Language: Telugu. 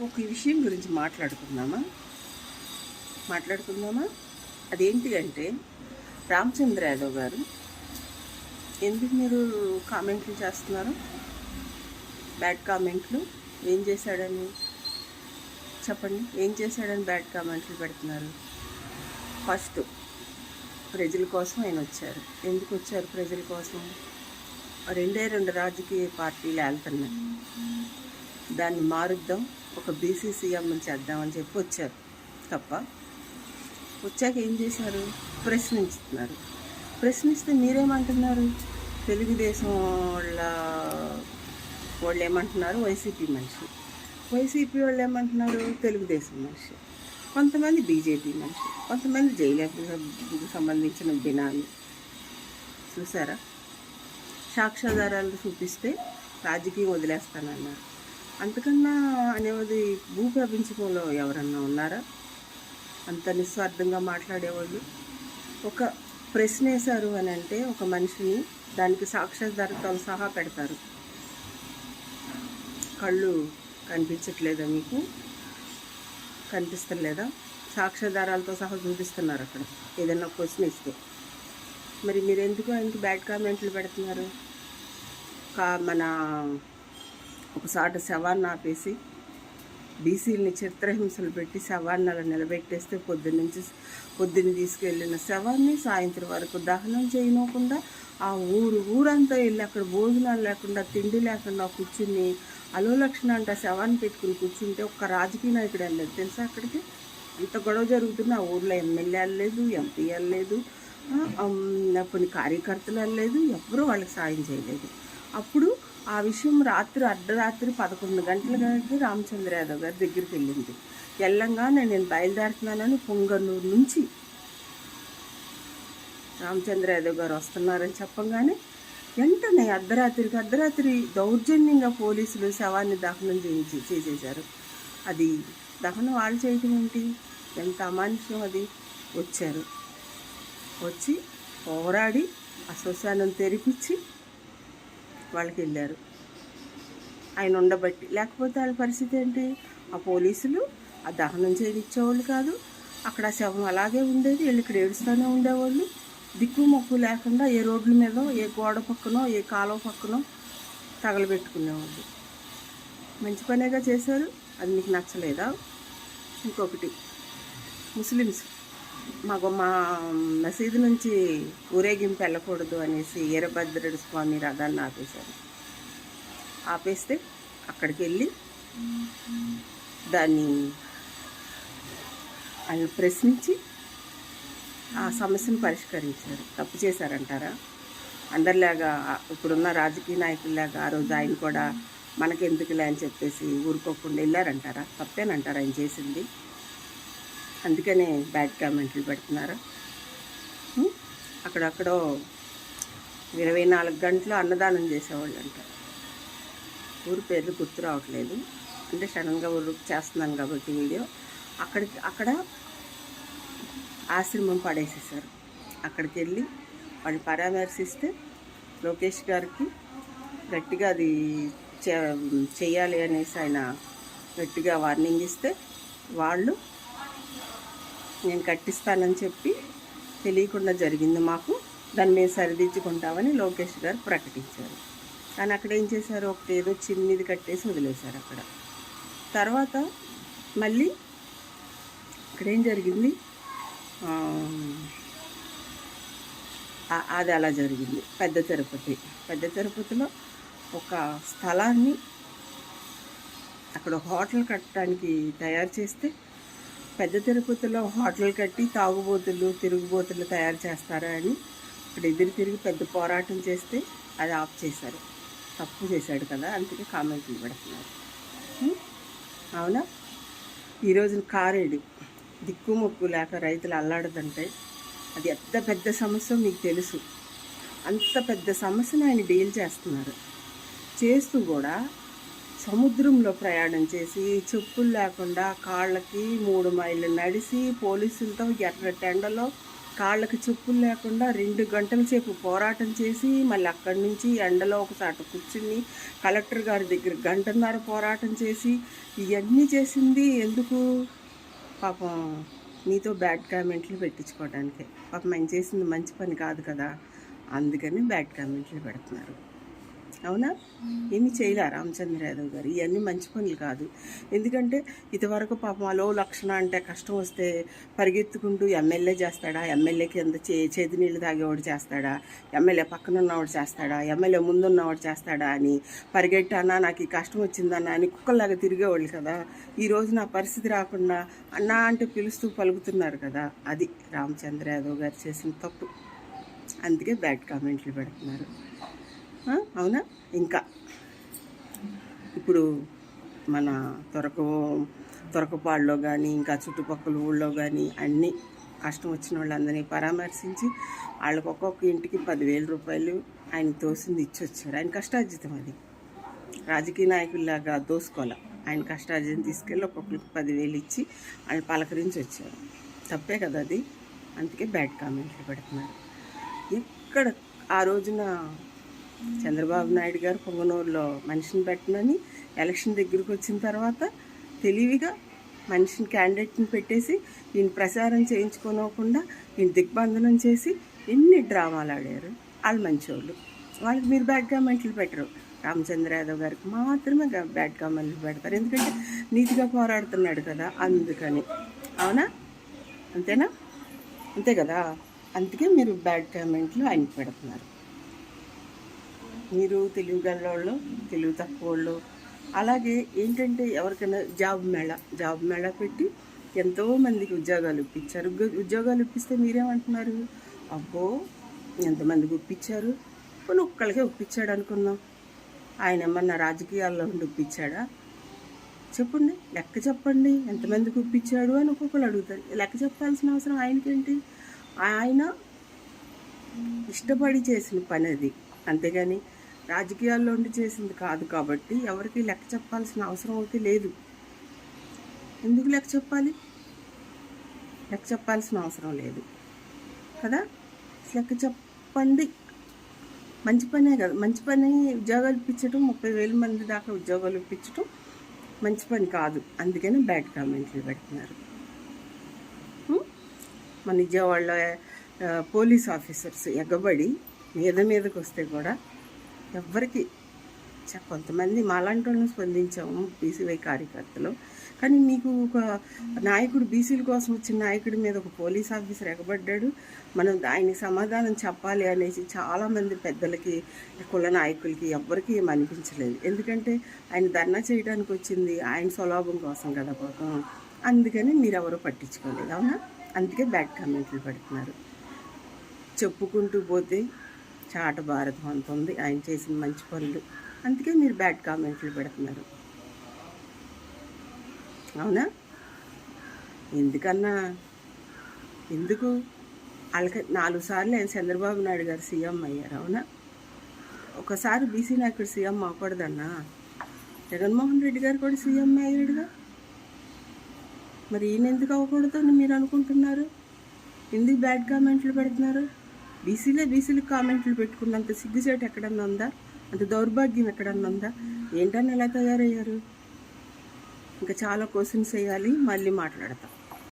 ఒక విషయం గురించి మాట్లాడుకుందామా? మాట్లాడుకుందామా? అదేంటి అంటే రామచంద్ర యాదవ్ గారు ఎందుకు మీరు కామెంట్లు చేస్తున్నారు? బ్యాడ్ కామెంట్లు? ఏం చేశాడని? చెప్పండి. ఏం చేశాడని బ్యాడ్ కామెంట్లు పెడుతున్నారు? ఫస్ట్ ప్రజల కోసం ఆయన వచ్చారు. ఎందుకు వచ్చారు ప్రజల కోసం? రెండే రెండు రాజకీయ పార్టీలు వెళ్తున్నాయి దాన్ని మారుద్దాం. ఒక బీసీసీఎం చేద్దామని చెప్పి వచ్చారు. తప్ప వచ్చాక ఏం చేశారు? ప్రశ్నిస్తున్నారు. ప్రశ్నిస్తే మీరేమంటున్నారు? తెలుగుదేశం వాళ్ళ వాళ్ళు ఏమంటున్నారు వైసీపీ మనిషి. వైసీపీ వాళ్ళు ఏమంటున్నారు తెలుగుదేశం మనిషి. కొంతమంది బీజేపీ మనిషి. కొంతమంది జైలకు సంబంధించిన బినామీ చూసారా? సాక్ష్యాధారాలు చూపిస్తే రాజకీయం వదిలేస్తానన్నారు. అంతకన్నా అనేది భూ ప్రపంచంలో ఎవరన్నా ఉన్నారా? అంత నిస్వార్థంగా మాట్లాడేవాళ్ళు? ఒక ప్రశ్న వేశారు అని అంటే ఒక మనిషిని దానికి సాక్ష్యాధారతలు సహా పెడతారు. కళ్ళు కనిపించట్లేదా మీకు? కనిపిస్తలేదా? సాక్ష్యాధారాలతో సహా చూపిస్తున్నారు అక్కడ. ఏదైనా క్వశ్చన్ ఇస్తే. మరి మీరు ఎందుకు ఆయనకి బ్యాడ్ కామెంట్లు పెడుతున్నారు? కా మన ఒకసారి శవాన్ని ఆపేసి బీసీలని చిత్రహింసలు పెట్టి శవాన్ని అలా నిలబెట్టేస్తే పొద్దున్నుంచి పొద్దున్న తీసుకెళ్ళిన శవాన్ని సాయంత్రం వరకు దహనం చేయనకుండా ఆ ఊరు ఊరంతా వెళ్ళి అక్కడ భోజనాలు లేకుండా తిండి లేకుండా కూర్చుని అలో లక్షణ అంటే శవాన్ని పెట్టుకుని కూర్చుంటే ఒక్క రాజకీయ నాయకుడు వెళ్ళలేదు తెలుసా అక్కడికి? ఇంత గొడవ జరుగుతున్న ఆ ఊర్లో ఎమ్మెల్యే వెళ్ళలేదు ఎంపీ వెళ్ళలేదు కొన్ని కార్యకర్తలు వెళ్ళలేదు ఎవరూ వాళ్ళకి సాయం చేయలేదు. అప్పుడు ఆ విషయం రాత్రి అర్ధరాత్రి పదకొండు గంటలకి రామచంద్ర యాదవ్ గారి దగ్గరికి వెళ్ళింది. వెళ్ళంగానే నేను బయలుదేరుతున్నానని పొంగనూరు నుంచి రామచంద్ర యాదవ్ గారు వస్తున్నారని చెప్పంగానే వెంటనే అర్ధరాత్రికి అర్ధరాత్రి దౌర్జన్యంగా పోలీసులు శవాన్ని దహనం చేయించి చేసేశారు. అది దహనం వాళ్ళు చేయటం ఏంటి? ఎంత అమానుష్యం అది? వచ్చారు. వచ్చి పోరాడి ఆ శ్మశానం తెరిపించి వాళ్ళకి వెళ్ళారు ఆయన ఉండబట్టి లేకపోతే వాళ్ళ పరిస్థితి ఏంటి? ఆ పోలీసులు ఆ దహనం చేయనిచ్చేవాళ్ళు కాదు. అక్కడ శవం అలాగే ఉండేది వీళ్ళు ఇక్కడ ఏడుస్తూనే ఉండేవాళ్ళు. దిక్కు మొక్కు లేకుండా ఏ రోడ్ల మీద ఏ గోడ పక్కనో ఏ కాలువ పక్కనో తగలబెట్టుకునేవాళ్ళు. మంచి పనేగా చేశారు. అది మీకు నచ్చలేదా? ఇంకొకటి ముస్లిమ్స్ మాకు మా మసీదు నుంచి ఊరేగింపు వెళ్ళకూడదు అనేసి వీరభద్రుడి స్వామి రథాన్ని ఆపేశారు. ఆపేస్తే అక్కడికి వెళ్ళి దాన్ని అది ప్రశ్నించి ఆ సమస్యను పరిష్కరించారు. తప్పు చేశారంటారా? అందరిలాగా ఇప్పుడున్న రాజకీయ నాయకుల్లాగా ఆ రోజు ఆయన కూడా మనకెందుకులే అని చెప్పేసి ఊరుకోకుండా వెళ్ళారంటారా? తప్పేనంటారా ఆయన చేసింది? అందుకనే బ్యాడ్ కామెంట్లు పెడుతున్నారు. అక్కడక్కడో ఇరవై నాలుగు గంటలు అన్నదానం చేసేవాళ్ళు అంటారు ఊరి పేర్లు గుర్తు రావట్లేదు. అంటే సడన్గా ఊరు చేస్తున్నాను కాబట్టి వీడియో. అక్కడికి అక్కడ ఆశ్రమం పడేసేసారు అక్కడికి వెళ్ళి వాళ్ళు పరామర్శిస్తే లోకేష్ గారికి గట్టిగా అది చేయాలి అనేసి ఆయన గట్టిగా వార్నింగ్ ఇస్తే వాళ్ళు నేను కట్టిస్తానని చెప్పి తెలియకుండా జరిగింది మాకు. దాన్ని మేము సరిదిద్దుకుంటామని లోకేష్ గారు ప్రకటించారు. కానీ అక్కడ ఏం చేశారు? ఒకటి ఏదో చిన్నది కట్టేసి వదిలేశారు అక్కడ. తర్వాత మళ్ళీ ఇక్కడ ఏం జరిగింది? అది అలా జరిగింది. పెద్ద తిరుపతి. పెద్ద తిరుపతిలో ఒక స్థలాన్ని అక్కడ హోటల్ కట్టడానికి తయారు చేస్తే పెద్ద తిరుపతిలో హోటల్ కట్టి తాగుబోతులు తిరుగుబోతులు తయారు చేస్తారా అని ఇక్కడ ఎదురు తిరిగి పెద్ద పోరాటం చేస్తే అది ఆఫ్ చేశారు. తప్పు చేశాడు కదా అందుకే కామెంట్లు పెడుతున్నారు అవునా? ఈరోజు కారేడు దిక్కు మొక్కు లేక రైతులు అల్లాడదంటే అది ఎంత పెద్ద సమస్య మీకు తెలుసు. అంత పెద్ద సమస్యను ఆయన డీల్ చేస్తున్నారు. చేస్తూ కూడా సముద్రంలో ప్రయాణం చేసి చెప్పులు లేకుండా కాళ్ళకి మూడు మైళ్ళు నడిచి పోలీసులతో ఎర్ర టెండలో కాళ్ళకి చెప్పులు లేకుండా రెండు గంటల సేపు పోరాటం చేసి మళ్ళీ అక్కడి నుంచి ఎండలో ఒకసారి కూర్చుని కలెక్టర్ గారి దగ్గర గంటన్నర పోరాటం చేసి ఇవన్నీ చేసింది ఎందుకు? పాపం నీతో బ్యాడ్ కామెంట్లు పెట్టించుకోవడానికి. పాపం ఆయన చేసింది మంచి పని కాదు కదా. అందుకని బ్యాడ్ కామెంట్లు పెడుతున్నారు. అవునా? ఏమీ చేయలే రామచంద్ర యాదవ్ గారు. ఇవన్నీ మంచి పనులు కాదు. ఎందుకంటే ఇదివరకు పాపం అలో లక్షణ అంటే కష్టం వస్తే పరిగెత్తుకుంటూ ఎమ్మెల్యే చేస్తాడా? ఎమ్మెల్యే కింద చే చేతి నీళ్ళు తాగేవాడు చేస్తాడా? ఎమ్మెల్యే పక్కన ఉన్నవాడు చేస్తాడా? ఎమ్మెల్యే ముందున్నవాడు చేస్తాడా అని పరిగెట్టానా నాకు ఈ కష్టం వచ్చిందన్నా అని కుక్కల్లాగా తిరిగేవాళ్ళు కదా. ఈరోజు నా పరిస్థితి రాకుండా అన్నా అంటే పిలుస్తూ పలుకుతున్నారు కదా. అది రామచంద్ర యాదవ్ గారు చేసిన తప్పు. అందుకే బ్యాడ్ కామెంట్లు పెడుతున్నారు. అవునా? ఇంకా. ఇప్పుడు మన తొరకు తొరకపాడులో కానీ ఇంకా చుట్టుపక్కల ఊళ్ళో కానీ అన్నీ కష్టం వచ్చిన వాళ్ళందరినీ పరామర్శించి వాళ్ళకి ఒక్కొక్క ఇంటికి పదివేల రూపాయలు ఆయన తోసింది ఇచ్చి ఆయన కష్టార్జితం అది. రాజకీయ నాయకుల్లాగా దోసుకోవాలి. ఆయన కష్టార్జితం తీసుకెళ్ళి ఒక్కొక్కరికి పదివేలు ఇచ్చి వాళ్ళు పలకరించి వచ్చారు తప్పే కదా అది. అందుకే బ్యాడ్ కామెంట్లు పెడుతున్నారు. ఇక్కడ ఆ రోజున చంద్రబాబు నాయుడు గారు పొంగనూరులో మనిషిని పెట్టనని ఎలక్షన్ దగ్గరికి వచ్చిన తర్వాత తెలివిగా మనిషిని క్యాండిడేట్ని పెట్టేసి ఈయన ప్రచారం చేయించుకోనకుండా ఈయన దిగ్బంధనం చేసి ఎన్ని డ్రామాలు ఆడారు. వాళ్ళు మంచోళ్ళు. వాళ్ళకి మీరు బ్యాడ్ కామెంట్లు పెట్టరు. రామచంద్ర యాదవ్ గారికి మాత్రమే బ్యాడ్ కామెంట్లు పెడతారు. ఎందుకంటే నీతిగా పోరాడుతున్నాడు కదా అందుకని. అవునా? అంతేనా? అంతే కదా? అందుకే మీరు బ్యాడ్ కామెంట్లు ఆయనకి పెడుతున్నారు. మీరు తెలుగు గల్లోళ్ళు తెలుగు తక్కువ వాళ్ళు అలాగే ఏంటంటే ఎవరికైనా జాబ్ మేళ జాబ్ మేళ పెట్టి ఎంతోమందికి ఉద్యోగాలు ఇప్పించారు. ఉద్యోగాలు ఇప్పిస్తే మీరేమంటున్నారు? అబ్బో ఎంతమందికి ఒప్పించారు? కొన్ని ఒక్కళ్ళకే ఒప్పించాడు అనుకున్నాం ఆయన ఏమన్నా రాజకీయాల్లో ఉండి ఒప్పించాడా? చెప్పండి లెక్క చెప్పండి. ఎంతమందికి ఒప్పించాడు అని ఒక్కొక్కరు అడుగుతారు. లెక్క చెప్పాల్సిన అవసరం ఆయనకేంటి? ఆయన ఇష్టపడి చేసిన పని అది. అంతేగాని రాజకీయాల్లో ఉండి చేసింది కాదు కాబట్టి ఎవరికి లెక్క చెప్పాల్సిన అవసరం అయితే లేదు. ఎందుకు లెక్క చెప్పాలి? లెక్క చెప్పాల్సిన అవసరం లేదు. కదా? లెక్క చెప్పండి. మంచి పనే కదా. మంచి పని ఉద్యోగాలు ఇప్పించడం ముప్పై వేల మంది దాకా ఉద్యోగాలు ఇప్పించడం మంచి పని కాదు. అందుకని బ్యాడ్ కామెంట్లు పెడుతున్నారు. మన విజయవాడలో పోలీస్ ఆఫీసర్స్ ఎగబడి మీద మీదకి వస్తే కూడా ఎవ్వరికి కొంతమంది మాలాంటి వాళ్ళని స్పందించాము బీసీవై కార్యకర్తలు. కానీ మీకు ఒక నాయకుడు బీసీల కోసం వచ్చిన నాయకుడి మీద ఒక పోలీస్ ఆఫీసర్ ఎగబడ్డాడు. మనం ఆయనకి సమాధానం చెప్పాలి అనేసి చాలామంది పెద్దలకి కుల నాయకులకి ఎవ్వరికీ ఏం అనిపించలేదు. ఎందుకంటే ఆయన ధర్నా చేయడానికి వచ్చింది ఆయన స్వలాభం కోసం కదా పాపం. అందుకని మీరు ఎవరో పట్టించుకోలేదు అవునా? అందుకే బ్యాడ్ కామెంట్లు పెడుతున్నారు. చెప్పుకుంటూ పోతే చాట భారతం అంత ఉంది. ఆయన చేసిన మంచి పనులు. అందుకే మీరు బ్యాడ్ కామెంట్లు పెడుతున్నారు. అవునా? ఎందుకన్నా? ఎందుకు? వాళ్ళకి నాలుగు సార్లు ఆయన చంద్రబాబు నాయుడు గారు సీఎం అయ్యారు. అవునా? ఒకసారి బీసీ నాయకుడు సీఎం అవ్వకూడదన్నా? జగన్మోహన్ రెడ్డి గారు కూడా సీఎం అయ్యాడుగా? మరి ఈయన ఎందుకు అవ్వకూడదు అని మీరు అనుకుంటున్నారు? ఎందుకు బ్యాడ్ కామెంట్లు పెడుతున్నారు? బీసీలే బీసీలు కామెంట్లు పెట్టుకున్నంత సిగ్గుచేటు ఎక్కడన్నా ఉందా? అంత దౌర్భాగ్యం ఎక్కడన్నా ఉందా? ఏంటని ఎలా తయారయ్యారు? ఇంకా చాలా క్వశ్చన్స్ వేయాలి మళ్ళీ మాట్లాడతాం.